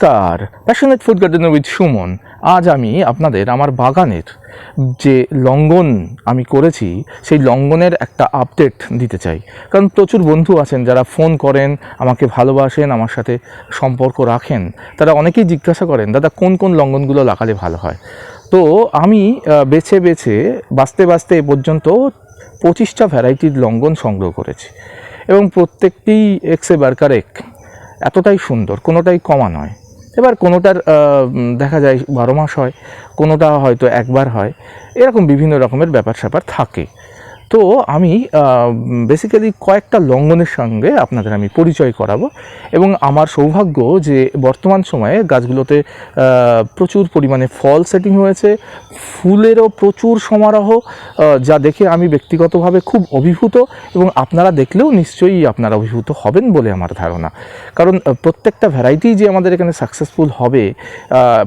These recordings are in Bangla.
নমস্কার। Passionate food garden with Suman আজ আমি আপনাদের আমার বাগানের যে লঙ্ঘন আমি করেছি, সেই লঙ্ঘনের একটা আপডেট দিতে চাই। কারণ প্রচুর বন্ধু আছেন যারা ফোন করেন, আমাকে ভালোবাসেন, আমার সাথে সম্পর্ক রাখেন। তারা অনেকেই জিজ্ঞাসা করেন, দাদা, কোন কোন লঙ্ঘনগুলো লাগালে ভালো হয়? তো আমি বেছে বেছে বাঁচতে বাঁচতে এ পর্যন্ত পঁচিশটা ভ্যারাইটির লঙ্ঘন সংগ্রহ করেছি। এবং প্রত্যেকটি এক্সে বার্কার এক এতটাই সুন্দর, কোনোটাই কমা নয়। এবার কোনোটার দেখা যায় বারো মাস হয়, কোনোটা হয়তো একবার হয়, এরকম বিভিন্ন রকমের ব্যাপার স্যাপার থাকে। তো আমি বেসিক্যালি কয়েকটা লঙ্ঘনের সঙ্গে আপনাদের আমি পরিচয় করাবো এবং আমার সৌভাগ্য যে বর্তমান সময়ে গাছগুলোতে প্রচুর পরিমাণে ফল সেটিং হয়েছে, ফুলেরও প্রচুর সমারোহ যা দেখে আমি ব্যক্তিগতভাবে খুব অভিভূত এবং আপনারা দেখলেও নিশ্চয়ই আপনারা অভিভূত হবেন বলে আমার ধারণা। কারণ প্রত্যেকটা ভ্যারাইটি যে আমাদের এখানে সাকসেসফুল হবে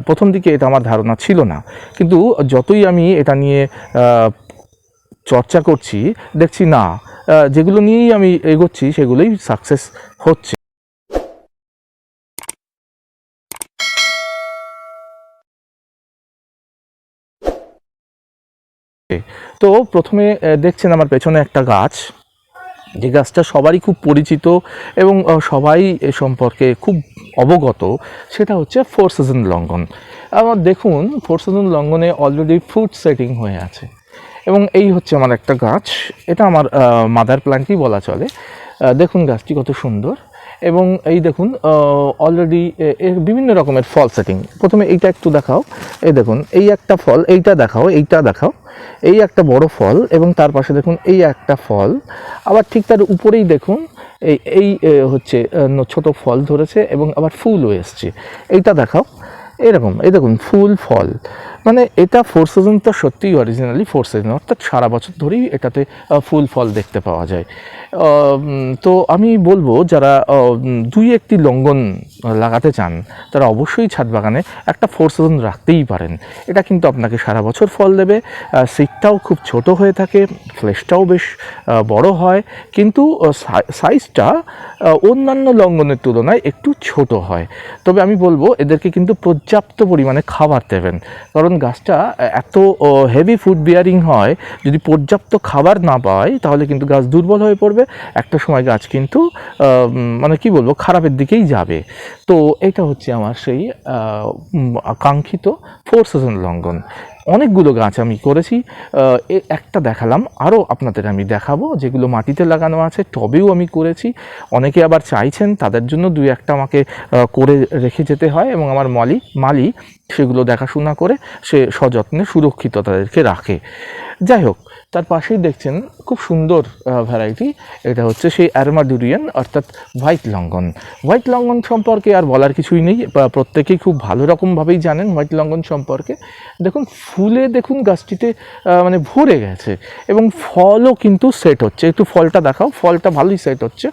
প্রথম দিকে এটা আমার ধারণা ছিল না। কিন্তু যতই আমি এটা নিয়ে চর্চা করছি, দেখছি না যেগুলো নিয়েই আমি এগোচ্ছি সেগুলোই সাকসেস হচ্ছে। তো প্রথমে দেখছেন আমার পেছনে একটা গাছ। যে গাছটা সবারই খুব পরিচিত এবং সবাই এ সম্পর্কে খুব অবগত, সেটা হচ্ছে ফোর সিজন লঙ্ঘন। আমার দেখুন ফোর সিজন লঙ্ঘনে অলরেডি ফ্রুট সেটিং হয়ে আছে। এবং এই হচ্ছে আমার একটা গাছ। এটা আমার মাদার প্ল্যান্টই বলা চলে। দেখুন গাছটি কত সুন্দর। এবং এই দেখুন অলরেডি এর বিভিন্ন রকমের ফল সেটিং প্রথমে এইটা একটু দেখাও। এই দেখুন, এই একটা ফল, এইটা দেখাও এইটা দেখাও। এই একটা বড় ফল এবং তার পাশে দেখুন, এই একটা ফল। আবার ঠিক তার উপরেই দেখুন, এই এই হচ্ছে ছোট ফল ধরেছে এবং আবার ফুলও এসছে। এইটা দেখাও। এরকম, এই দেখুন, ফুল, ফল। মানে এটা ফোর সিজন তো সত্যিই অরিজিনালি ফোর সিজন অর্থাৎ সারা বছর ধরেই এটাতে ফুল ফল দেখতে পাওয়া যায়। তো আমি বলব যারা দুই একটি লঙ্ঘন লাগাতে চান, তারা অবশ্যই ছাদ বাগানে একটা ফোর সিজন রাখতেই পারেন। এটা কিন্তু আপনাকে সারা বছর ফল দেবে। সিটটাও খুব ছোট হয়ে থাকে ফ্লেশটাও বেশ বড় হয়, কিন্তু সাইজটা অন্যান্য লঙ্ঘনের তুলনায় একটু ছোট হয়। তবে আমি বলব এদেরকে কিন্তু পর্যাপ্ত পরিমাণে খাবার দেবেন। কারণ গাছটা এত হেভি ফুড বিয়ারিং হয়, যদি পর্যাপ্ত খাবার না পায় তাহলে কিন্তু গাছ দুর্বল হয়ে পড়বে। একটা সময় গাছ কিন্তু মানে কি বলব, খারাপের দিকেই যাবে। তো এটা হচ্ছে আমার সেই আকাঙ্ক্ষিত কাঙ্ক্ষিত ফোর সিজন লঙ্ঘন। অনেকগুলো গাছ আমি করেছি। একটা দেখালাম আরও আপনাদের আমি দেখাবো, যেগুলো মাটিতে লাগানো আছে, টবেও আমি করেছি। অনেকে আবার চাইছেন, তাদের জন্য দুই একটা আমাকে করে রেখে যেতে হয় এবং আমার মালি মালি সেগুলো দেখাশোনা করে সে সযত্নে সুরক্ষিত তাদেরকে রাখে। যাই হোক তার পাশেই দেখছেন খুব সুন্দর ভ্যারাইটি এটা হচ্ছে সেই অ্যারমাডুরিয়ান অর্থাৎ হোয়াইট লঙ্ঘন হোয়াইট লঙ্ঘন সম্পর্কে আর বলার কিছুই নেই প্রত্যেকেই খুব ভালো রকমভাবেই জানেন হোয়াইট লঙ্ঘন সম্পর্কে। দেখুন, ফুলে দেখুন গাছটিতে মানে ভরে গেছে, এবং ফলও কিন্তু সেট হচ্ছে। একটু ফলটা দেখাও, ফলটা ভালোই সেট হচ্ছে।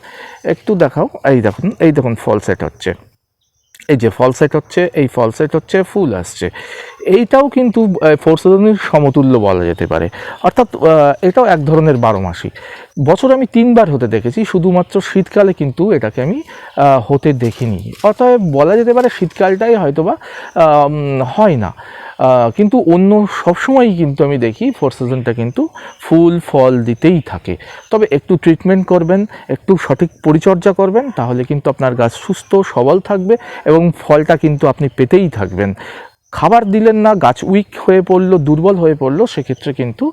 একটু দেখাও, এই দেখুন এই দেখুন, ফল সেট হচ্ছে। এই যে ফল সেট হচ্ছে, এই ফল সেট হচ্ছে, ফুল আসছে। এইটাও কিন্তু ফোর সিজনের সমতুল্য বলা যেতে পারে। অর্থাৎ এটাও এক ধরনের বারো মাসি। বছর আমি তিনবার হতে দেখেছি, শুধুমাত্র শীতকালে কিন্তু এটাকে আমি হতে দেখিনি। অতএব বলা যেতে পারে শীতকালটাই হয়তোবা হয় না। কিন্তু অন্য সবসময়ই কিন্তু আমি দেখি ফোর সিজনটা কিন্তু ফুল, ফল দিতেই থাকে। তবে একটু ট্রিটমেন্ট করবেন, একটু সঠিক পরিচর্যা করবেন, তাহলে কিন্তু আপনার গাছ সুস্থ, সবল থাকবে এবং ফলটা কিন্তু আপনি পেতেই থাকবেন। খাবার দিলেন না, গাছ উইক হয়ে পড়ল, দুর্বল হয়ে পড়ল, সেক্ষেত্রে কিন্তু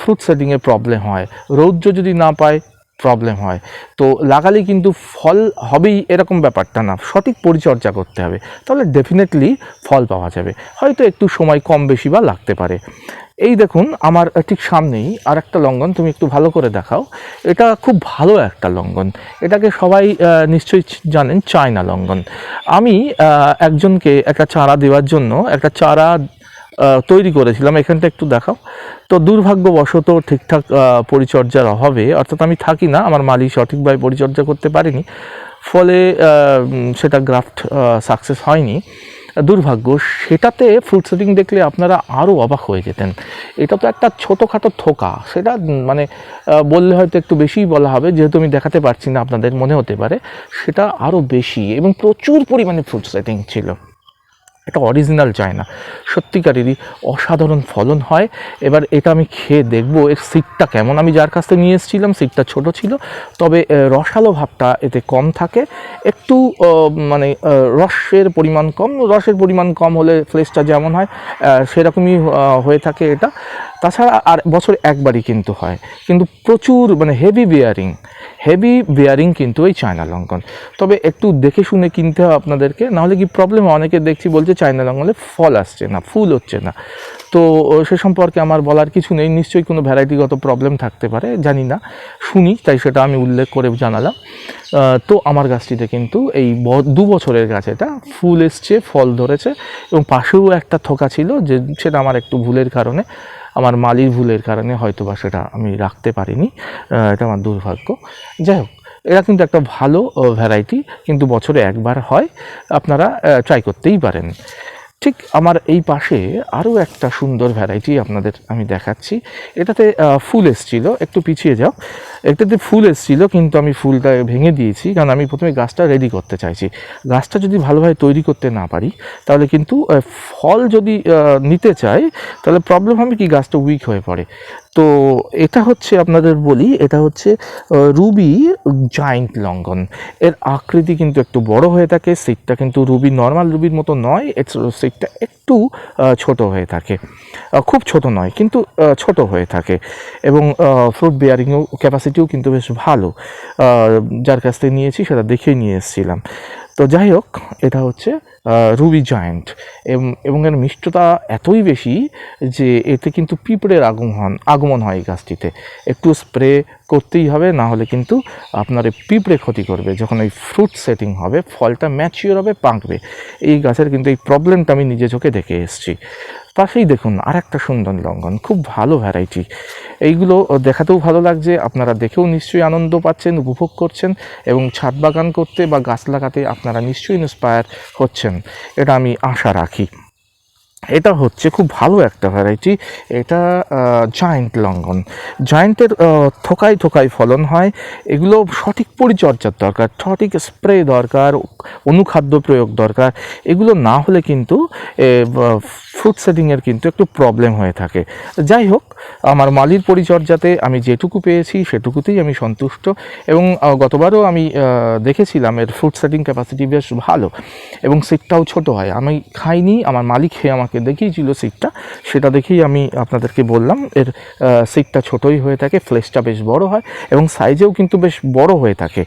ফ্রুট সেডিংয়ে প্রবলেম হয়। রৌদ্র যদি না পায় প্রবলেম হয়। তো লাগালে কিন্তু ফল হবেই এরকম ব্যাপারটা না, সঠিক পরিচর্যা করতে হবে। তাহলে ডেফিনেটলি ফল পাওয়া যাবে। হয়তো একটু সময় কম বেশি বা লাগতে পারে। এই দেখুন, আমার ঠিক সামনেই আর একটা লঙ্ঘন তুমি একটু ভালো করে দেখাও। এটা খুব ভালো একটা লঙ্ঘন এটাকে সবাই নিশ্চয়ই জানেন, চায়না লঙ্ঘন আমি একজনকে একটা চারা দেওয়ার জন্য একটা চারা তৈরি করেছিলাম। এখানটা একটু দেখাও। তো দুর্ভাগ্যবশত ঠিকঠাক পরিচর্যার অভাবে, অর্থাৎ আমি থাকি না, আমার মালিক সঠিকভাবে পরিচর্যা করতে পারিনি। ফলে সেটা গ্রাফট সাকসেস হয়নি। দুর্ভাগ্য, সেটাতে ফ্রুট সেটিং দেখলে আপনারা আরও অবাক হয়ে যেতেন। এটা তো একটা ছোটোখাটো থোকা, সেটা মানে বললে হয়তো একটু বেশিই বলা হবে, যেহেতু আমি দেখাতে পারছি না, আপনাদের মনে হতে পারে, সেটা আরও বেশি এবং প্রচুর পরিমাণে ফ্রুট সেটিং ছিল। এটা অরিজিনাল চায়না। সত্যিকারেরই অসাধারণ ফলন হয়। এবার এটা আমি খেয়ে দেখব এর সিটটা কেমন। আমি যার কাছ থেকে নিয়ে এসেছিলাম সিটটা ছোট ছিল। তবে রসালো ভাবটা এতে কম থাকে। একটু মানে রসের পরিমাণ কম। রসের পরিমাণ কম হলে ফ্লেসটা যেমন হয় সেরকমই হয়ে থাকে এটা। তাছাড়া আর বছর একবারই কিন্তু হয়। কিন্তু প্রচুর মানে হেভি বেয়ারিং হেভি বেয়ারিং কিন্তু এই চায়না লঙ্কন। তবে একটু দেখে শুনে কিনতে হবে আপনাদেরকে, নাহলে কি প্রবলেম অনেকে দেখছি বলছে চায়না লঙ্কনে ফল আসছে না, ফুল হচ্ছে না। তো সে সম্পর্কে আমার বলার কিছু নেই, নিশ্চয়ই কোনো ভ্যারাইটিগত প্রবলেম থাকতে পারে, জানি না। শুনি, তাই সেটা আমি উল্লেখ করে জানালাম। তো আমার গাছটিতে কিন্তু এই দু বছরের গাছ এটা, ফুল এসছে, ফল ধরেছে, এবং পাশেও একটা থোকা ছিল যে, সেটা আমার একটু ভুলের কারণে আমার মালির ভুলের কারণে হয়তো বা সেটা আমি রাখতে পারিনি। এটা আমার দুর্ভাগ্য। যাই হোক, এরা কিন্তু একটা ভালো ভ্যারাইটি কিন্তু বছরে একবার হয়। আপনারা ট্রাই করতেই পারেন। ঠিক আমার এই পাশে আরও একটা সুন্দর ভ্যারাইটি আপনাদের আমি দেখাচ্ছি। এটাতে ফুল এসছিল। একটু পিছিয়ে যাও। এটাতে ফুল এসছিল, কিন্তু আমি ফুলটা ভেঙে দিয়েছি, কারণ আমি প্রথমে গাছটা রেডি করতে চাইছি। গাছটা যদি ভালোভাবে তৈরি করতে না পারি, তাহলে কিন্তু ফল যদি নিতে চাই তাহলে প্রবলেম হবে কি, গাছটা উইক হয়ে পড়ে। তো এটা হচ্ছে আপনাদের বলি, এটা হচ্ছে রুবি জায়েন্ট লঙ্ঘন। এর আকৃতি কিন্তু একটু বড় হয়ে থাকে সিটটা কিন্তু রুবি নর্মাল রুবির মতো নয় সিটটা একটু ছোট হয়ে থাকে। খুব ছোট নয়, কিন্তু ছোট হয়ে থাকে। এবং ফ্রুট বেয়ারিংও ক্যাপাসিটিও কিন্তু বেশ ভালো। যার কাছ থেকে নিয়েছি সেটা দেখেই নিয়ে এসেছিলাম। তো যাই হোক, এটা হচ্ছে রুবি জায়েন্ট এবং এর মিষ্টতা এতই বেশি যে এতে কিন্তু পিঁপড়ের আগমন আগমন হয় এই গাছটিতে। একটু স্প্রে করতেই হবে, না হলে কিন্তু আপনার এই পিঁপড়ে ক্ষতি করবে। যখন এই ফ্রুট সেটিং হবে, ফলটা ম্যাচিওর হবে, পাকবে। এই গাছের কিন্তু এই প্রবলেমটা আমি নিজে চোখে দেখে এসেছি। পাশেই দেখুন আর একটা সুন্দর লঙ্ঘন, খুব ভালো ভ্যারাইটি এইগুলো দেখাতেও ভালো লাগছে, আপনারা দেখেও নিশ্চয়ই আনন্দ পাচ্ছেন, উপভোগ করছেন এবং ছাদ বাগান করতে বা গাছ লাগাতে আপনারা নিশ্চয়ই ইন্সপায়ার হচ্ছেন। এটা আমি আশা রাখি। এটা হচ্ছে খুব ভালো একটা ভ্যারাইটি এটা জায়েন্ট লঙ্ঘন। জায়েন্টের থোকায় থোকায় ফলন হয়, এগুলো সঠিক পরিচর্যার দরকার, সঠিক স্প্রে দরকার অনুখাদ্য প্রয়োগ দরকার। এগুলো না হলে কিন্তু ফ্রুট সেটিংয়ের কিন্তু একটু প্রবলেম হয়ে থাকে। যাই হোক, আমার মালির পরিচর্যাতে আমি যেটুকু পেয়েছি সেটুকুতেই আমি সন্তুষ্ট এবং গতবারও আমি দেখেছিলাম এর ফ্রুট সেটিং ক্যাপাসিটি বেশ ভালো এবং সিটটাও ছোট হয়। আমি খাইনি, আমার মালিক খেয়ে আমাকে দেখিয়েছিল সিটটা সেটা দেখেই আমি আপনাদেরকে বললাম, এর সিটটা ছোটই হয়ে থাকে ফ্লেশটা বেশ বড় হয় এবং সাইজেও কিন্তু বেশ বড় হয়ে থাকে।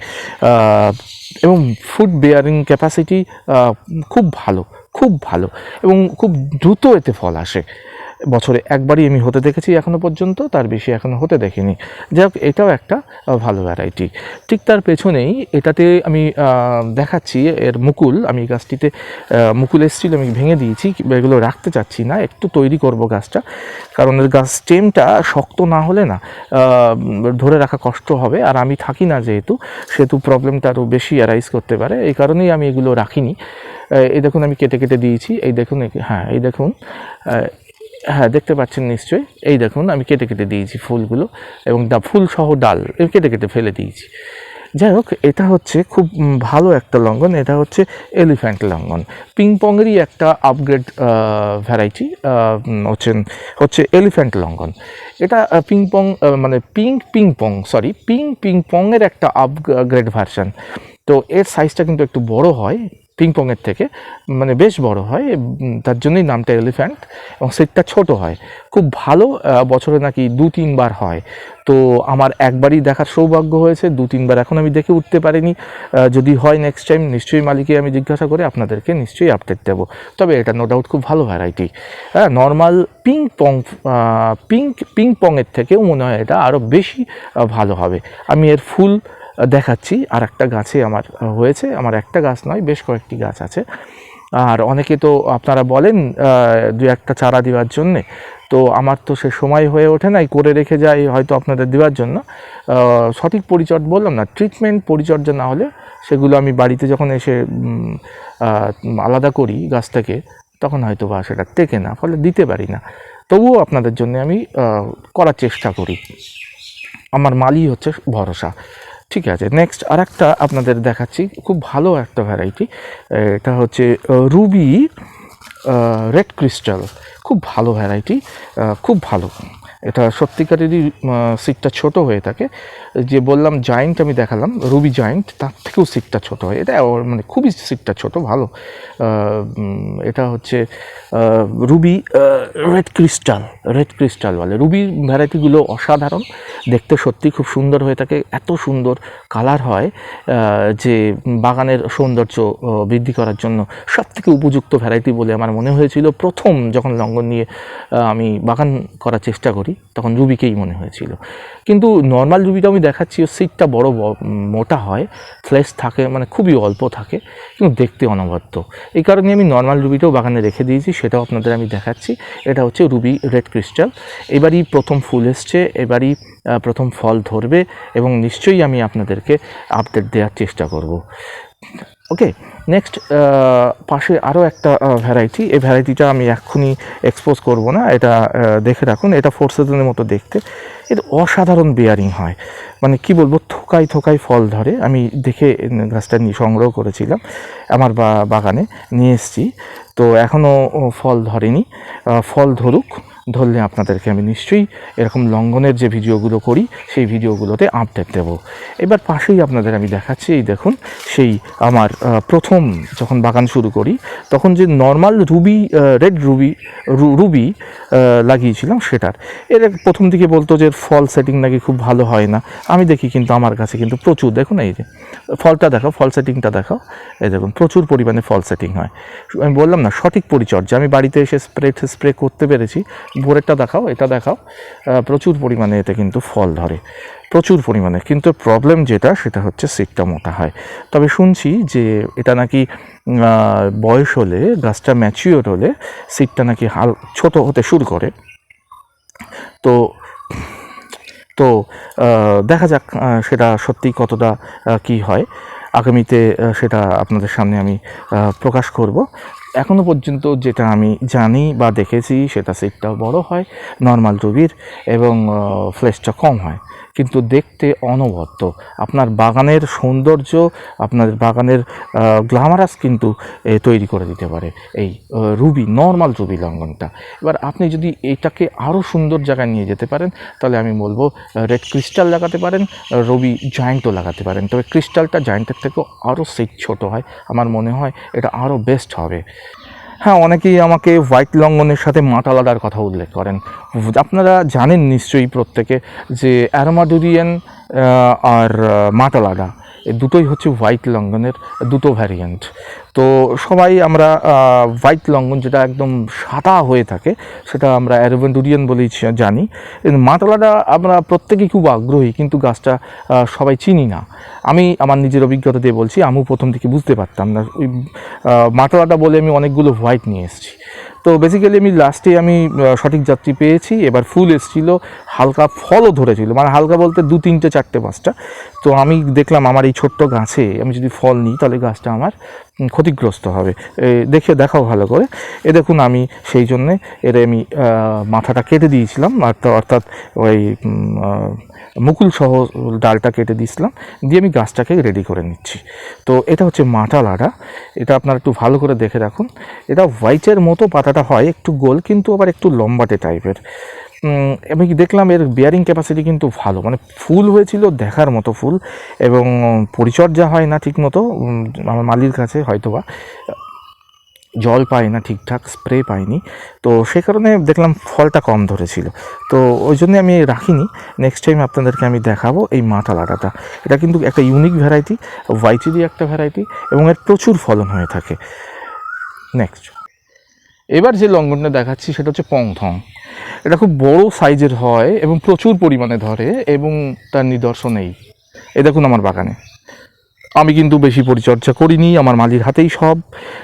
এবং ফুড বেয়ারিং ক্যাপাসিটি খুব ভালো। খুব ভালো এবং খুব দ্রুত এতে ফল আসে। বছরে একবারই আমি হতে দেখেছি এখনও পর্যন্ত, তার বেশি এখনও হতে দেখিনি। যাই হোক, এটাও একটা ভালো ভ্যারাইটি ঠিক তার পেছনেই এটাতে আমি দেখাচ্ছি এর মুকুল। আমি গাছটিতে মুকুল এসেছিল, আমি ভেঙে দিয়েছি, এগুলো রাখতে চাচ্ছি না, একটু তৈরি করব গাছটা। কারণ এর গাছ স্টেমটা শক্ত না হলে না ধরে রাখা কষ্ট হবে। আর আমি থাকি না যেহেতু, সেহেতু প্রবলেমটা আরও বেশি অ্যারাইজ করতে পারে। এই কারণেই আমি এগুলো রাখিনি। এই দেখুন আমি কেটে কেটে দিয়েছি, এই দেখুন হ্যাঁ এই দেখুন হ্যাঁ দেখতে পাচ্ছেন নিশ্চয়ই, এই দেখুন আমি কেটে কেটে দিয়েছি ফুলগুলো এবং ডা ফুল সহ ডাল কেটে কেটে ফেলে দিয়েছি। যাই হোক, এটা হচ্ছে খুব ভালো একটা লঙ্ঘন এটা হচ্ছে এলিফ্যান্ট লঙ্ঘন পিংপংয়েরই একটা আপগ্রেড ভ্যারাইটি হচ্ছেন হচ্ছে এলিফ্যান্ট লঙ্ঘন এটা পিংপং মানে পিঙ্ক পিংপং সরি পিং পিংপংয়ের একটা আপগ্রেড ভার্সান তো এর সাইজটা কিন্তু একটু বড় হয় পিংপংয়ের থেকে মানে বেশ বড় হয় তার জন্যই নামটা এলিফ্যান্ট এবং সেটটা ছোট হয়। খুব ভালো বছরে নাকি দু তিনবার হয়। তো আমার একবারই দেখার সৌভাগ্য হয়েছে, দু তিনবার এখন আমি দেখে উঠতে পারিনি। যদি হয় নেক্সট টাইম নিশ্চয়ই মালিকে আমি জিজ্ঞাসা করে আপনাদেরকে নিশ্চয়ই আপডেট দেবো। তবে এটা নো ডাউট খুব ভালো ভ্যারাইটি হ্যাঁ normal ping pong pink ping পংয়ের থেকেও মনে হয় এটা আরও বেশি ভালো হবে। আমি এর ফুল দেখাচ্ছি, আর একটা গাছে আমার হয়েছে। আমার একটা গাছ নয়, বেশ কয়েকটি গাছ আছে। আর অনেকে তো আপনারা বলেন দু একটা চারা দেওয়ার জন্যে। তো আমার তো সে সময় হয়ে ওঠে নাই, করে রেখে যাই হয়তো আপনাদের দেওয়ার জন্য। সঠিক পরিচর্যা বললাম না ট্রিটমেন্ট পরিচর্যা না হলে সেগুলো আমি বাড়িতে যখন এসে আলাদা করি গাছটাকে, তখন হয়তো বা সেটা টেকে না, ফলে দিতে পারি না। তবুও আপনাদের জন্য আমি করার চেষ্টা করি। আমার মালই হচ্ছে ভরসা। ঠিক আছে নেক্সট আর একটা আপনাদের দেখাচ্ছি, খুব ভালো একটা ভ্যারাইটি এটা হচ্ছে রুবি রেড ক্রিস্টাল খুব ভালো ভ্যারাইটি খুব ভালো। এটা সত্যিকারেরই সিটটা ছোট হয়ে থাকে। যে বললাম জায়েন্ট আমি দেখালাম রুবি জায়েন্ট তার থেকেও সিটটা ছোট হয়। এটা মানে খুবই সিটটা ছোট, ভালো। এটা হচ্ছে ruby red crystal red crystal বলে। রুবির ভ্যারাইটিগুলো অসাধারণ, দেখতে সত্যি খুব সুন্দর হয়ে থাকে। এত সুন্দর কালার হয় যে বাগানের সৌন্দর্য বৃদ্ধি করার জন্য। সবথেকে উপযুক্ত ভ্যারাইটি বলে আমার মনে হয়েছিল। প্রথম যখন লঙ্ঘন নিয়ে আমি বাগান করার চেষ্টা করি তখন রুবিকেই মনে হয়েছিল। কিন্তু নর্মাল রুবিটা আমি দেখাচ্ছি, ওর সিটটা বড় মোটা হয় ফ্লেশ থাকে মানে খুবই অল্প থাকে, কিন্তু দেখতে অনবদ্য। এই কারণে আমি নর্মাল রুবিটাও বাগানে রেখে দিয়েছি, সেটাও আপনাদের আমি দেখাচ্ছি। এটা হচ্ছে রুবি রেড ক্রিস্টাল। এবারই প্রথম ফুল এসছে, এবারই প্রথম ফল ধরবে, এবং নিশ্চয়ই আমি আপনাদেরকে আপডেট দেওয়ার চেষ্টা করব। ওকে নেক্সট পাশে আরও একটা ভ্যারাইটি এই ভ্যারাইটিটা আমি এক্ষুনি এক্সপোজ করব না, এটা দেখে রাখুন। এটা ফোর সিজনের মতো দেখতে। এটা অসাধারণ বেয়ারিং হয়। মানে কি বলব, থোকায় থোকায় ফল ধরে। আমি দেখে গাছটা সংগ্রহ করেছিলাম, আমার বাগানে নিয়ে এসেছি। তো এখনও ফল ধরেনি। ফল ধরুক। ধরলে আপনাদেরকে আমি নিশ্চয়ই এরকম লঙ্ঘনের যে ভিডিওগুলো করি, সেই ভিডিওগুলোতে আপডেট দেব। এবার পাশেই আপনাদের আমি দেখাচ্ছি, এই দেখুন, সেই আমার প্রথম যখন বাগান শুরু করি, তখন যে normal ruby red ruby ruby লাগিয়েছিলাম সেটার। এর প্রথম দিকে বলতো যে ফল সেটিং নাকি খুব ভালো হয় না। আমি দেখি কিন্তু আমার কাছে কিন্তু প্রচুর, দেখুন এই যে, ফলটা দেখাও, ফল সেটিংটা দেখাও। এই দেখুন, প্রচুর পরিমাণে ফল সেটিং হয়। আমি বললাম না, সঠিক পরিচর্যা, আমি বাড়িতে এসে স্প্রে স্প্রে করতে পেরেছি ভোরেরটা দেখাও, এটা দেখাও। প্রচুর পরিমাণে এতে কিন্তু ফল ধরে। প্রচুর পরিমাণে। কিন্তু প্রবলেম যেটা, সেটা হচ্ছে সিটটা মোটা হয়। তবে শুনছি যে এটা নাকি বয়স হলে, গাছটা ম্যাচিওর হলে সিটটা নাকি হাল, ছোট হতে শুরু করে। তো তো দেখা যাক সেটা সত্যি কতটা কি হয়। আগামীতে সেটা আপনাদের সামনে আমি প্রকাশ করব। এখনও পর্যন্ত যেটা আমি জানি বা দেখেছি, সেটা সিটটা বড় হয় নর্মাল রুবির এবং ফ্লেশটা কম হয়। কিন্তু দেখতে অনবদ্য। আপনার বাগানের সৌন্দর্য, আপনার বাগানের গ্লামারাস কিন্তু তৈরি করে দিতে পারে। এই রুবি নর্মাল রুবি লঙ্ঘনটা। এবার আপনি যদি এটাকে আরও সুন্দর জায়গায় নিয়ে যেতে পারেন, তাহলে আমি বলব রেড ক্রিস্টাল লাগাতে পারেন রবি জয়েন্টও লাগাতে পারেন। তবে ক্রিস্টালটা জয়েন্টের থেকেও আরও সেই ছোট হয়। আমার মনে হয় এটা আরও বেস্ট হবে। হ্যাঁ অনেকেই আমাকে হোয়াইট লঙ্গনের সাথে মাটালাদার কথা উল্লেখ করেন। আপনারা জানেন নিশ্চয়ই প্রত্যেকে যে অ্যারোমাডুরিয়ান আর মাটালাডা দুটোই হচ্ছে হোয়াইট লঙ্গনের, দুটো ভ্যারিয়েন্ট তো সবাই আমরা হোয়াইট লঙ্ঘন যেটা একদম সাদা হয়ে থাকে সেটা আমরা অ্যারোভেন্ডুরিয়ান বলেই জানি। মাতলাটা আমরা প্রত্যেকেই খুব আগ্রহী কিন্তু গাছটা সবাই চিনি না। আমি আমার নিজের অভিজ্ঞতা দিয়ে বলছি আমিও প্রথম থেকে বুঝতে পারতাম না। ওই আহ, মাটালাটা বলে আমি অনেকগুলো হোয়াইট নিয়ে এসেছি। তো বেসিক্যালি আমি লাস্টে আমি সঠিক যাত্রী পেয়েছি এবার ফুল এসেছিল হালকা ফলও ধরেছিল মানে হালকা বলতে দু তিনটে চারটে পাঁচটা। তো আমি দেখলাম আমার এই ছোট্ট গাছে আমি যদি ফল নিই তাহলে গাছটা আমার ক্ষতিগ্রস্ত হবে। দেখে দেখাও ভালো করে। এ দেখুন আমি সেই জন্যে এর আমি মাথাটা কেটে দিয়েছিলাম অর্থাৎ ওই মুকুল সহ ডালটা কেটে দিয়েছিলাম, দিয়ে আমি গাছটাকে রেডি করে নিচ্ছি। তো এটা হচ্ছে মাটালাডা এটা আপনারা একটু ভালো করে দেখে রাখুন। এটা হোয়াইটের মতো পাতাটা হয়, একটু গোল, কিন্তু আবার একটু লম্বাটে টাইপের আমি দেখলাম এর বিয়ারিং ক্যাপাসিটি কিন্তু ভালো। মানে ফুল হয়েছিল দেখার মতো ফুল এবং পরিচর্যা হয় না ঠিক মতো আমার মালির কাছে হয়তোবা জল পায় না ঠিকঠাক স্প্রে পাইনি। তো সে কারণে দেখলাম ফলটা কম ধরেছিল। তো ওই জন্য আমি রাখিনি। নেক্সট টাইম আপনাদেরকে আমি দেখাবো এই মাথা লাটাটা এটা কিন্তু একটা ইউনিক ভ্যারাইটি হোয়াইটেরই একটা ভ্যারাইটি এবং এর প্রচুর ফলন হয়ে থাকে। নেক্সট এবার যে লঙ্ঘনটা দেখাচ্ছি সেটা হচ্ছে পংথং। এটা খুব বড় সাইজের হয় এবং প্রচুর পরিমাণে ধরে এবং তার নিদর্শন এই। দেখুন আমার বাগানে। আমি কিন্তু বেশি পরিচর্যা করিনি, আমার মালির হাতেই সব।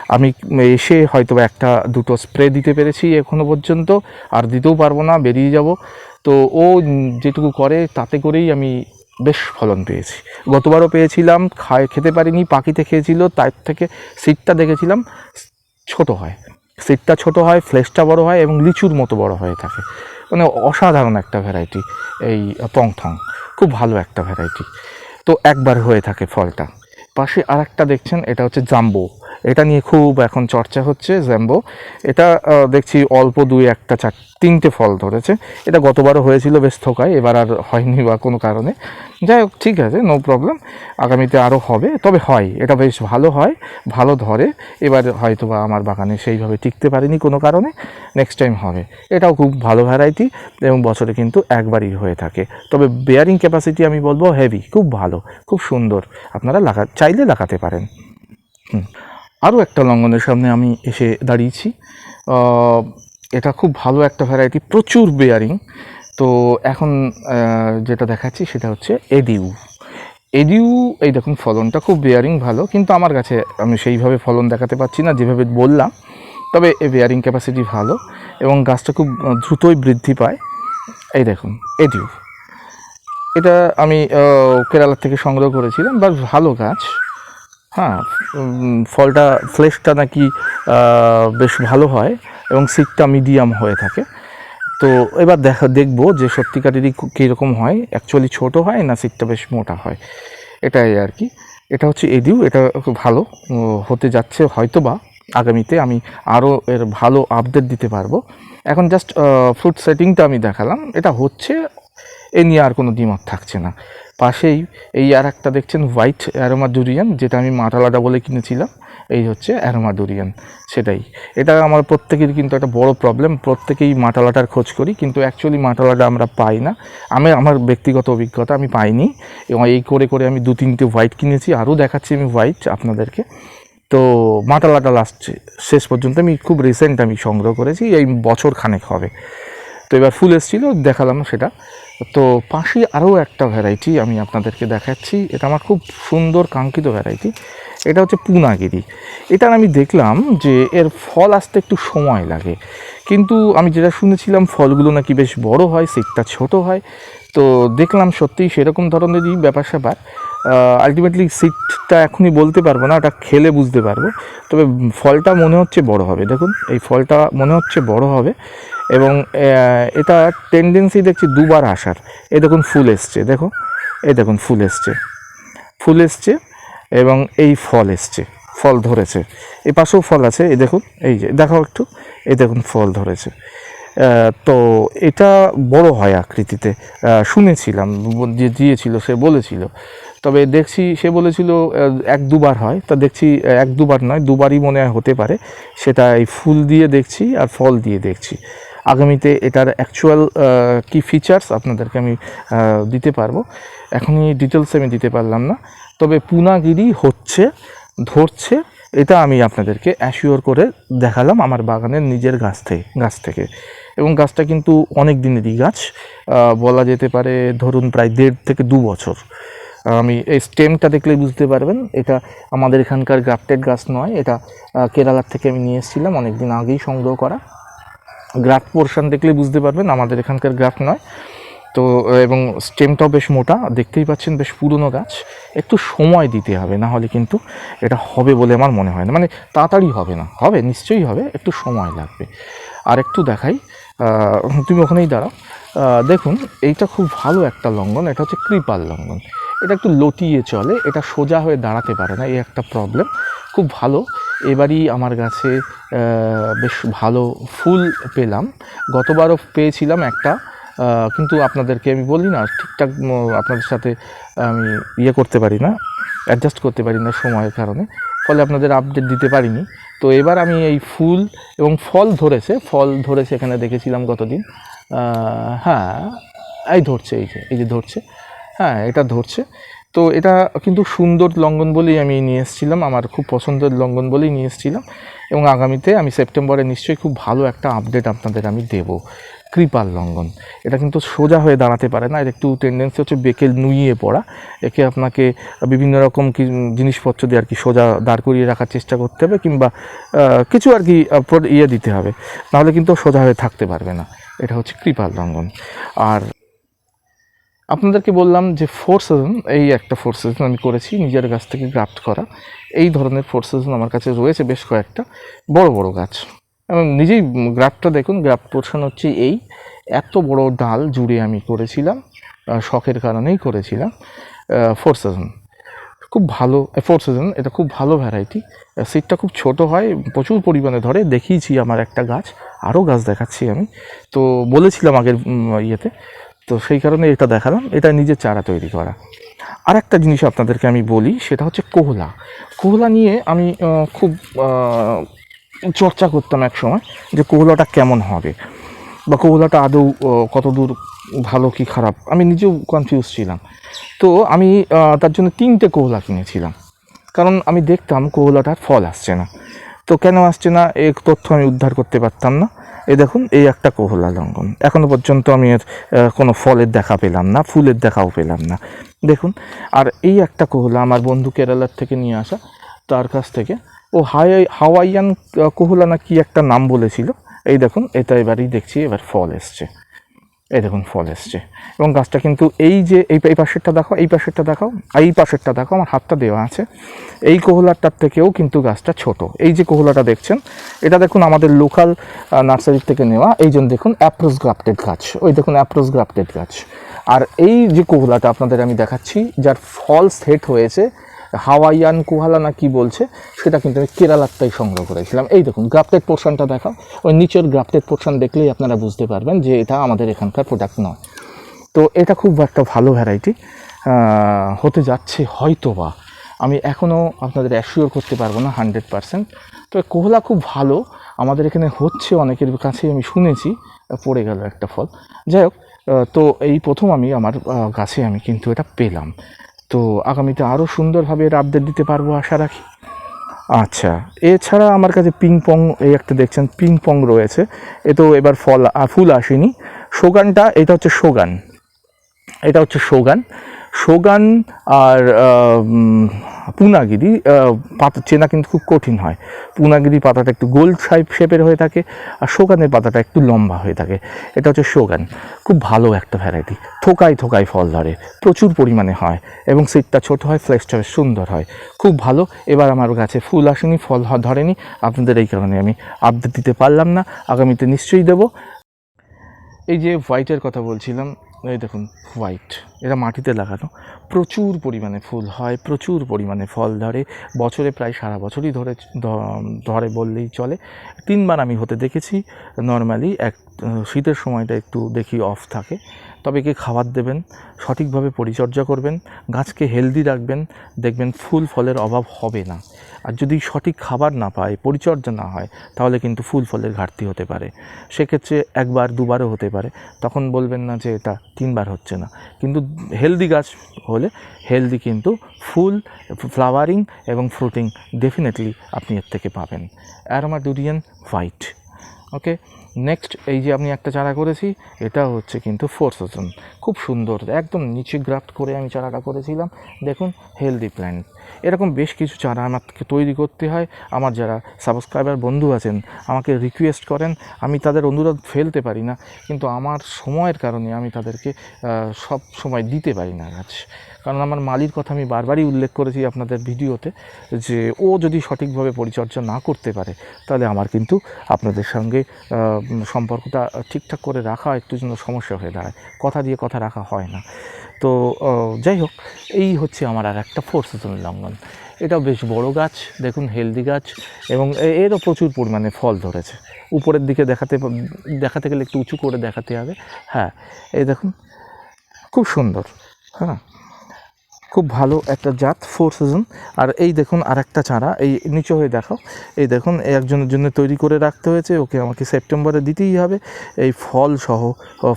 আমি এসে হয়তো একটা, দুটো স্প্রে দিতে পেরেছি এখনও পর্যন্ত, আর দিতেও পারব না, বেরিয়ে যাব। তো ও যেটুকু করে তাতে করেই আমি বেশ ফলন পেয়েছি। গতবারও পেয়েছিলাম, খায়, খেতে পারিনি, পাখিতে খেয়েছিল, তার থেকে সিটটা দেখেছিলাম, ছোট হয়। সিটটা ছোট হয়, ফ্লেশটা বড় হয় এবং লিচুর মতো বড় হয়ে থাকে। মানে অসাধারণ একটা ভ্যারাইটি এই পংথং খুব ভালো একটা ভ্যারাইটি তো একবার হয়ে থাকে ফলটা। পাশে আর একটা দেখছেন, এটা হচ্ছে জাম্বো। এটা নিয়ে খুব এখন চর্চা হচ্ছে জ্যাম্বো এটা দেখছি অল্প দুই একটা চার, তিনটে ফল ধরেছে। এটা গতবারও হয়েছিল বেশ থোকায়, এবার আর হয়নি বা কোনো কারণে। যাই হোক, ঠিক আছে নো প্রবলেম আগামীতে আরও হবে, তবে হয়, এটা বেশ ভালো হয়, ভালো ধরে। এবার হয়তো বা আমার বাগানে সেইভাবে টিকতে পারেনি কোনো কারণে নেক্সট টাইম হবে। এটাও খুব ভালো ভ্যারাইটি এবং বছরে কিন্তু একবারই হয়ে থাকে। তবে বেয়ারিং ক্যাপাসিটি আমি বলব হেভি খুব ভালো, খুব সুন্দর। আপনারা লাগা চাইলে লাগাতে পারেন। হুম। আরও একটা লঙ্ঘনের সামনে আমি এসে দাঁড়িয়েছি। এটা খুব ভালো একটা ভ্যারাইটি প্রচুর বেয়ারিং তো এখন যেটা দেখাচ্ছি সেটা হচ্ছে এডিউ। এডিউ, এই দেখুন, ফলনটা খুব বেয়ারিং ভালো, কিন্তু আমার কাছে আমি সেইভাবে ফলন দেখাতে পাচ্ছি না, যেভাবে বললাম। তবে এ বেয়ারিং ক্যাপাসিটি ভালো এবং গাছটা খুব দ্রুতই বৃদ্ধি পায়। এই দেখুন, এডিউ। এটা আমি কেরালা থেকে সংগ্রহ করেছিলাম বা ভালো গাছ। হ্যাঁ ফলটা ফ্লেশটা নাকি বেশ ভালো হয় এবং সিটটা মিডিয়াম হয়ে থাকে। তো এবার দেখা, দেখব যে সত্যিকারেরই কীরকম হয়। অ্যাকচুয়ালি ছোট হয় না সিটটা বেশ মোটা হয়? এটাই আর কি। এটা হচ্ছে এডিউ, এটা ভালো হতে যাচ্ছে হয়তো বা আগামীতে। আমি আরও এর ভালো আপডেট দিতে পারব। এখন জাস্ট ফ্রুট সেটিংটা আমি দেখালাম। এটা হচ্ছে, এ নিয়ে আর কোনো দ্বিমত থাকছে না। পাশেই এই আর একটা দেখছেন হোয়াইট অ্যারোমা ডুরিয়ান যেটা আমি মাটালাটা বলে কিনেছিলাম, এই হচ্ছে অ্যারোমা ডুরিয়ান সেটাই। এটা আমার প্রত্যেকের কিন্তু একটা বড় প্রবলেম প্রত্যেকেই মাটালাটার খোঁজ করি, কিন্তু অ্যাকচুয়ালি মাটালাটা আমরা পাই না। আমি, আমার ব্যক্তিগত অভিজ্ঞতা, আমি পাইনি। এবং এই করে করে আমি দু তিনটে হোয়াইট কিনেছি, আরও দেখাচ্ছি আমি হোয়াইট আপনাদেরকে। তো মাটালাটা লাস্ট শেষ পর্যন্ত আমি খুব রিসেন্ট আমি সংগ্রহ করেছি, এই বছর খানেক হবে। তো এবার ফুল এসেছিল, দেখালাম সেটা। তো পাশে আরও একটা ভ্যারাইটি আমি আপনাদেরকে দেখাচ্ছি। এটা আমার খুব সুন্দর, কাঙ্ক্ষিত ভ্যারাইটি এটা হচ্ছে পুনাগিরি। এটার আমি দেখলাম যে এর ফল আসতে একটু সময় লাগে। কিন্তু আমি যেটা শুনেছিলাম, ফলগুলো নাকি বেশ বড় হয় সিটটা ছোট হয়। তো দেখলাম সত্যিই সেরকম ধরনেরই ব্যাপার স্যাপার। আলটিমেটলি সিটটা এখনই বলতে পারব না ওটা খেলে বুঝতে পারব। তবে ফলটা মনে হচ্ছে বড় হবে। দেখুন, এই ফলটা মনে হচ্ছে বড় হবে। এবং এটা টেন্ডেন্সি দেখছি দুবার আসার। এ দেখুন ফুল এসছে, দেখো। এই দেখুন ফুল এসছে। ফুল এসছে এবং এই ফল এসছে, ফল ধরেছে। এই পাশেও ফল আছে, এই দেখুন, এই যে, দেখাও একটু। এই দেখুন ফল ধরেছে। তো এটা বড় হয় আকৃতিতে। শুনেছিলাম, যে দিয়েছিল, সে বলেছিল। তবে দেখছি, সে বলেছিল এক দুবার হয়। তা দেখছি, এক দুবার নয়, দুবারই মনে হতে পারে। সেটা এই ফুল দিয়ে দেখছি আর ফল দিয়ে দেখছি। আগামীতে এটার অ্যাকচুয়াল কি ফিচার্স আপনাদেরকে আমি দিতে পারব। এখনই ডিটেলস আমি দিতে পারলাম না। তবে পুনাগিরি হচ্ছে, ধরছে, এটা আমি আপনাদেরকে অ্যাসিওর করে দেখালাম আমার বাগানের নিজের গাছ থেকে গাছ থেকে। এবং গাছটা কিন্তু অনেক দিনেরই গাছ। বলা যেতে পারে ধরুন প্রায় দেড় থেকে দু বছর। আমি এই স্টেমটা দেখলেই বুঝতে পারবেন, এটা আমাদের এখানকার গ্রাফটেড গাছ নয়, এটা কেরালার থেকে আমি নিয়ে এসেছিলাম অনেক দিন আগেই সংগ্রহ করা। গ্রাফট পোর্শন দেখলে বুঝতে পারবেন, আমাদের এখানকার গ্রাফট নয়। তো, এবং স্টেমটাও বেশ মোটা, দেখতেই পাচ্ছেন বেশ পুরনো গাছ। একটু সময় দিতে হবে, না হলে কিন্তু এটা হবে বলে আমার মনে হয় না। মানে তাড়াতাড়ি হবে না, হবে, নিশ্চয়ই হবে, একটু সময় লাগবে। আর একটু দেখাই তুমি ওখানেই দাঁড়াও। দেখুন, এইটা খুব ভালো একটা লঙ্ঘন এটা হচ্ছে কৃপাল লঙ্ঘন এটা একটু লটিয়ে চলে, এটা সোজা হয়ে দাঁড়াতে পারে না, এই একটা প্রবলেম খুব ভালো এবারই আমার গাছে বেশ ভালো ফুল পেলাম। গতবারও পেয়েছিলাম একটা কিন্তু আপনাদেরকে আমি বলি না, ঠিকঠাক আপনাদের সাথে আমি ইয়ে করতে পারি না অ্যাডজাস্ট করতে পারি না সময়ের কারণে। ফলে আপনাদের আপডেট দিতে পারিনি। তো এবার আমি এই ফুল এবং ফল ধরেছে ফল ধরেছে এখানে দেখেছিলাম গতদিন। হ্যাঁ এই ধরছে, এই যে এই যে ধরছে। হ্যাঁ এটা ধরছে। তো এটা কিন্তু সুন্দর লঙ্ঘন বলেই আমি নিয়ে এসেছিলাম, আমার খুব পছন্দের লঙ্ঘন বলেই নিয়ে এসেছিলাম এবং আগামীতে আমি সেপ্টেম্বরে নিশ্চয়ই খুব ভালো একটা আপডেট আপনাদের আমি দেব। কৃপাল লঙ্ঘন এটা কিন্তু সোজা হয়ে দাঁড়াতে পারে না, এর একটু টেন্ডেন্সি হচ্ছে বেঁকে নুইয়ে পড়া, একে আপনাকে বিভিন্ন রকম কি জিনিসপত্র দিয়ে আর কি সোজা দাঁড় করিয়ে রাখার চেষ্টা করতে হবে কিংবা কিছু আর কি ইয়ে দিতে হবে, নাহলে কিন্তু সোজা হয়ে থাকতে পারবে না, এটা হচ্ছে কৃপাল লঙ্ঘন আর আপনাদেরকে বললাম যে ফোর সিজন এই একটা ফোর সিজন আমি করেছি, নিজের গাছ থেকে গ্রাফট করা। এই ধরনের ফোর সিজন আমার কাছে রয়েছে বেশ কয়েকটা। বড় বড় গাছ। এবং নিজেই গ্রাফটা দেখুন গ্রাফট পোর্শন হচ্ছে এই। এত বড় ডাল জুড়ে আমি করেছিলাম শখের কারণেই করেছিলাম ফোর সিজন খুব ভালো ফোর সিজন এটা খুব ভালো ভ্যারাইটি সিটটা খুব ছোট হয়, প্রচুর পরিমাণে ধরে, দেখিয়েছি আমার একটা গাছ, আরও গাছ দেখাচ্ছি আমি। তো বলেছিলাম আগের ইয়েতে তো সেই কারণে এটা দেখালাম। এটা নিজের চারা তৈরি করা। আর একটা জিনিস আপনাদেরকে আমি বলি, সেটা হচ্ছে কোহলা। কোহলা নিয়ে আমি খুব চর্চা করতাম এক সময় যে কোহলাটা কেমন হবে বা কোহলাটা আদৌ কতদূর ভালো কি খারাপ। আমি নিজেও কনফিউজ ছিলাম। তো আমি তার জন্য তিনটে কোহলা কিনেছিলাম। কারণ আমি দেখতাম কোহলাটার ফল আসছে না। তো কেন আসছে না এই তথ্য আমি উদ্ধার করতে পারতাম না। এই দেখুন, এই একটা কোহলা লঙ্ঘন। এখনও পর্যন্ত আমি এর কোনো ফলের দেখা পেলাম না, ফুলের দেখাও পেলাম না। দেখুন, আর এই একটা কোহলা আমার বন্ধু কেরালার থেকে নিয়ে আসা, তার কাছ থেকে। ও হাই, হাওয়াইয়ান কোহলা না কি একটা নাম বলেছিল? এই দেখুন, এটা এবারই দেখছি, এবার ফল এসছে। এই দেখুন, ফল এসছে। এবং গাছটা কিন্তু এই যে, এই এই পাশেরটা দেখাও, এই পাশেরটা দেখাও এই পাশেরটা দেখাও, আমার হাতটা দেওয়া আছে। এই কোহলাটার থেকেও কিন্তু গাছটা ছোট। এই যে কোহলাটা দেখছেন, এটা দেখুন আমাদের লোকাল নার্সারি থেকে নেওয়া। এই জন্য দেখুন অ্যাপ্রোস গ্রাফটেড গাছ। ওই দেখুন অ্যাপ্রোস গ্রাফটেড গাছ। আর এই যে কোহলাটা আপনাদের আমি দেখাচ্ছি, যার ফল সেট হয়েছে হাওয়াইয়ান কোহালা না কি বলছে, সেটা কিন্তু আমি কেরালারটাই সংগ্রহ করেছিলাম। এই দেখুন, গ্রাফটেড পোর্শনটা দেখাও। ওই নিচের গ্রাফটেড পোর্শন দেখলেই আপনারা বুঝতে পারবেন যে এটা আমাদের এখানকার প্রোডাক্ট নয়। তো এটা খুব একটা ভালো ভ্যারাইটি হতে যাচ্ছে হয়তো বা আমি এখনও আপনাদের অ্যাসিওর করতে পারব না হান্ড্রেড পারসেন্ট তো কোহলা খুব ভালো, আমাদের এখানে হচ্ছে অনেকের কাছেই আমি শুনেছি, পড়ে গেল একটা ফল। যাই হোক তো এই প্রথম আমি আমার গাছে আমি কিন্তু এটা পেলাম। তো আগামীতে আরও সুন্দরভাবে এর আপডেট দিতে পারব আশা রাখি। আচ্ছা এছাড়া আমার কাছে পিং পং এই একটা দেখছেন পিং পং রয়েছে। এ তো এবার ফল ফুল আসেনি। সোগানটা এটা হচ্ছে সোগান এটা হচ্ছে সোগান সোগান আর পুনাগিরি পাতা চেনা কিন্তু খুব কঠিন হয়। পুনাগিরি পাতাটা একটু গোল শাইপ শেপের হয়ে থাকে আর সোগানের পাতাটা একটু লম্বা হয়ে থাকে। এটা হচ্ছে সোগান খুব ভালো একটা ভ্যারাইটি থোকায় থোকায় ফল ধরে। প্রচুর পরিমাণে হয় এবং সিটটা ছোট হয় ফ্লেক্সটা সুন্দর হয়। খুব ভালো। এবার আমার গাছে ফুল আসেনি, ফল ধরেনি। আপনাদের এই কারণে আমি আপডেট দিতে পারলাম না। আগামীতে নিশ্চয়ই দেবো। এই যে হোয়াইটের কথা বলছিলাম এই দেখুন হোয়াইট এটা মাটিতে লাগানো। প্রচুর পরিমাণে ফুল হয়, প্রচুর পরিমাণে ফল ধরে। বছরে প্রায় সারা বছরই ধরে ধরে বললেই চলে। তিনবার আমি হতে দেখেছি। নর্মালি এক, শীতের সময়টা একটু দেখি অফ থাকে। তবে কি খাবার দেবেন, সঠিকভাবে পরিচর্যা করবেন, গাছকে হেলদি রাখবেন, দেখবেন ফুল ফলের অভাব হবে না। আর যদি সঠিক খাবার না পায়, পরিচর্যা না হয়, তাহলে কিন্তু ফুল ফলের ঘাটতি হতে পারে। সেক্ষেত্রে একবার, দুবারও হতে পারে। তখন বলবেন না যে এটা তিনবার হচ্ছে না। কিন্তু হেলদি গাছ হলে হেলদি কিন্তু ফুল ফ্লাওয়ারিং এবং ফ্রুটিং ডেফিনেটলি আপনি এর থেকে পাবেন। Aroma durian white. Okay next এই যে আমি একটা চারা করেছি, এটা হচ্ছে কিন্তু ফোর সিজন খুব সুন্দর, একদম নিচে গ্রাফট করে আমি চারাটা করেছিলাম। দেখুন হেলদি প্ল্যান্ট এরকম বেশ কিছু চারা আমাকে তৈরি করতে হয়। আমার যারা সাবস্ক্রাইবার বন্ধু আছেন, আমাকে রিকোয়েস্ট করেন, আমি তাদের অনুরোধ ফেলতে পারি না। কিন্তু আমার সময়ের কারণে আমি তাদেরকে সব সময় দিতে পারি না। গাছ কারণ আমার মালির কথা আমি বারবারই উল্লেখ করেছি আপনাদের ভিডিওতে, যে ও যদি সঠিকভাবে পরিচর্যা না করতে পারে, তাহলে আমার কিন্তু আপনাদের সঙ্গে সম্পর্কটা ঠিকঠাক করে রাখা একটু জন্য সমস্যা হয়ে দাঁড়ায়। কথা দিয়ে কথা রাখা হয় না। তো যাই হোক, এই হচ্ছে আমার আর একটা ফোর সিজন লঙ্ঘন এটাও বেশ বড় গাছ, দেখুন হেলদি গাছ, এবং এরও প্রচুর পরিমাণে ফল ধরেছে। উপরের দিকে দেখাতে দেখাতে গেলে একটু উঁচু করে দেখাতে হবে। হ্যাঁ এই দেখুন, খুব সুন্দর। হ্যাঁ খুব ভালো একটা জাত ফোর সিজন আর এই দেখুন আর একটা চারা, এই নিচু হয়ে দেখাও এই দেখুন একজনের জন্য তৈরি করে রাখতে হয়েছে, ওকে আমাকে সেপ্টেম্বরে দিতেই হবে। এই ফল সহ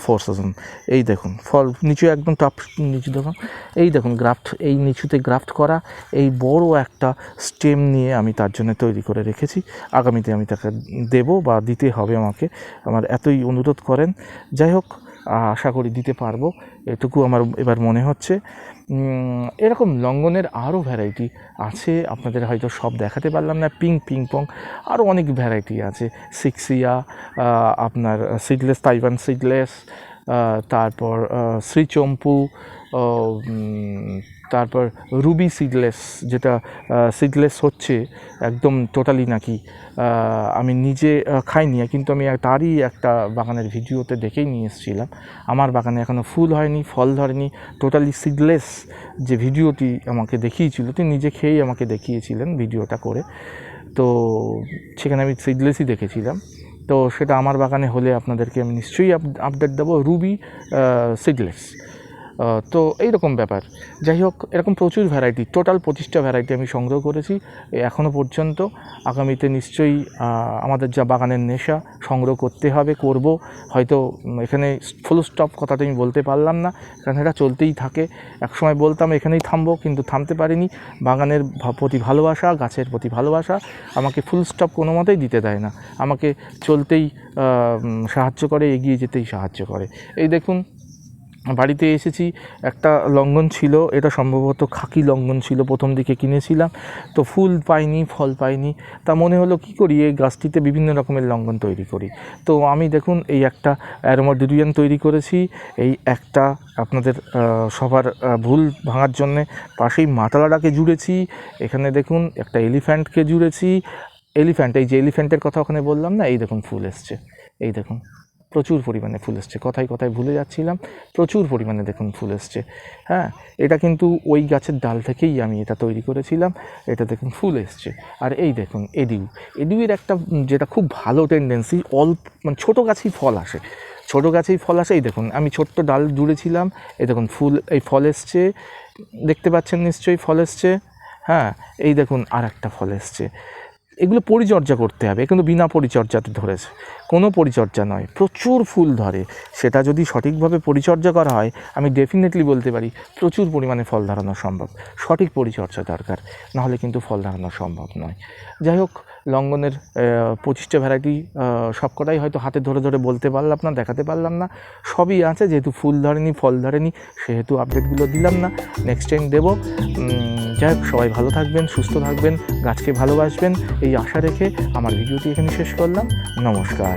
ফোর সিজন এই দেখুন, ফল নিচু একদম টপ নিচু দেখুন। এই দেখুন গ্রাফট এই নিচুতে গ্রাফট করা, এই বড় একটা স্টেম নিয়ে আমি তার জন্য তৈরি করে রেখেছি। আগামীতে আমি তাকে দেব বা দিতে হবে আমাকে। আমার এতই অনুরোধ করেন। যাই হোক আশা করি দিতে পারব। এটুকু আমার এবার মনে হচ্ছে। এরকম লঙ্ঘনের আরও ভ্যারাইটি আছে। আপনাদের হয়তো সব দেখাতে পারলাম না। পিং পিং, পং আরও অনেক ভ্যারাইটি আছে। সিক্সিয়া আপনার সিডলেস তাইওয়ান সিডলেস তারপর শ্রীচম্পু তারপর রুবি সিডলেস, যেটা সিডলেস হচ্ছে একদম টোটালি নাকি আমি নিজে খাইনি, কিন্তু আমি তারই একটা বাগানের ভিডিওতে দেখেই নিয়ে এসেছিলাম। আমার বাগানে এখনও ফুল হয়নি, ফল ধরেনি টোটালি সিডলেস যে ভিডিওটি আমাকে দেখিয়েছিল, তিনি নিজে খেয়েই আমাকে দেখিয়েছিলেন ভিডিওটা করে। তো সেখানে আমি সিডলেসই দেখেছিলাম। তো সেটা আমার বাগানে হলে আপনাদেরকে আমি নিশ্চয়ই আপডেট দেবো। রুবি সিডলেস তো এইরকম ব্যাপার। যাই হোক এরকম প্রচুর ভ্যারাইটি টোটাল পঁচিশটা ভ্যারাইটি আমি সংগ্রহ করেছি এখনও পর্যন্ত। আগামীতে নিশ্চয়ই আমাদের যা বাগানের নেশা সংগ্রহ করতে হবে, করব। হয়তো এখানে ফুল স্টপ কথাটা আমি বলতে পারলাম না, কারণ এটা চলতেই থাকে। একসময় বলতাম এখানেই থামবো, কিন্তু থামতে পারিনি। বাগানের প্রতি ভালোবাসা, গাছের প্রতি ভালোবাসা আমাকে ফুল স্টপ কোনো মতেই দিতে দেয় না। আমাকে চলতেই সাহায্য করে, এগিয়ে যেতেই সাহায্য করে। এই দেখুন বাড়িতে এসেছি, একটা লঙ্ঘন ছিল, এটা সম্ভবত খাকি লঙ্ঘন ছিল, প্রথম দিকে কিনেছিলাম। তো ফুল পাইনি, ফল পাইনি, তা মনে হলো কি করি, এই গাছটিতে বিভিন্ন রকমের লঙ্ঘন তৈরি করি। তো আমি দেখুন, এই একটা অ্যারোমাডিডিয়ান তৈরি করেছি, এই একটা আপনাদের সবার ভুল ভাঙার জন্যে পাশেই মাতালাটাকে জুড়েছি, এখানে দেখুন, একটা এলিফ্যান্টকে জুড়েছি। এলিফ্যান্ট, এই যে এলিফ্যান্টের কথা ওখানে বললাম না, এই দেখুন ফুল এসছে, এই দেখুন। প্রচুর পরিমাণে ফুল এসছে। কথায় কথায় ভুলে যাচ্ছিলাম, প্রচুর পরিমাণে দেখুন ফুল এসছে। হ্যাঁ এটা কিন্তু ওই গাছের ডাল থেকেই আমি এটা তৈরি করেছিলাম, এটা দেখুন ফুল এসছে। আর এই দেখুন এডিউ। এডিউয়ের একটা যেটা খুব ভালো টেন্ডেন্সি অল্প মানে ছোটো গাছেই ফল আসে। ছোটো গাছেই ফল আসে, এই দেখুন আমি ছোট্ট ডাল জুড়েছিলাম, এই দেখুন ফুল, এই ফল এসছে। দেখতে পাচ্ছেন নিশ্চয়ই ফল এসছে? হ্যাঁ এই দেখুন আর একটা ফল এসছে। এগুলো পরিচর্যা করতে হবে, কিন্তু বিনা পরিচর্যাতে ধরেছে। কোনো পরিচর্যা নয়, প্রচুর ফুল ধরে। সেটা যদি সঠিকভাবে পরিচর্যা করা হয়, আমি ডেফিনেটলি বলতে পারি, প্রচুর পরিমাণে ফল ধারানো সম্ভব। সঠিক পরিচর্যা দরকার, নাহলে কিন্তু ফল ধারানো সম্ভব নয়। যাই হোক লঙ্ঘনের পঁচিশটা ভ্যারাইটি সবকটাই হয়তো হাতে ধরে ধরে বলতে পারলাম না, দেখাতে পারলাম না। সবই আছে, যেহেতু ফুল ধরেনি, ফল ধরেনি, সেহেতু আপডেটগুলো দিলাম না। নেক্সট টাইম দেবো। যাই হোক, সবাই ভালো থাকবেন, সুস্থ থাকবেন, গাছকে ভালোবাসবেন, এই আশা রেখে আমার ভিডিওটি এখানে শেষ করলাম। নমস্কার।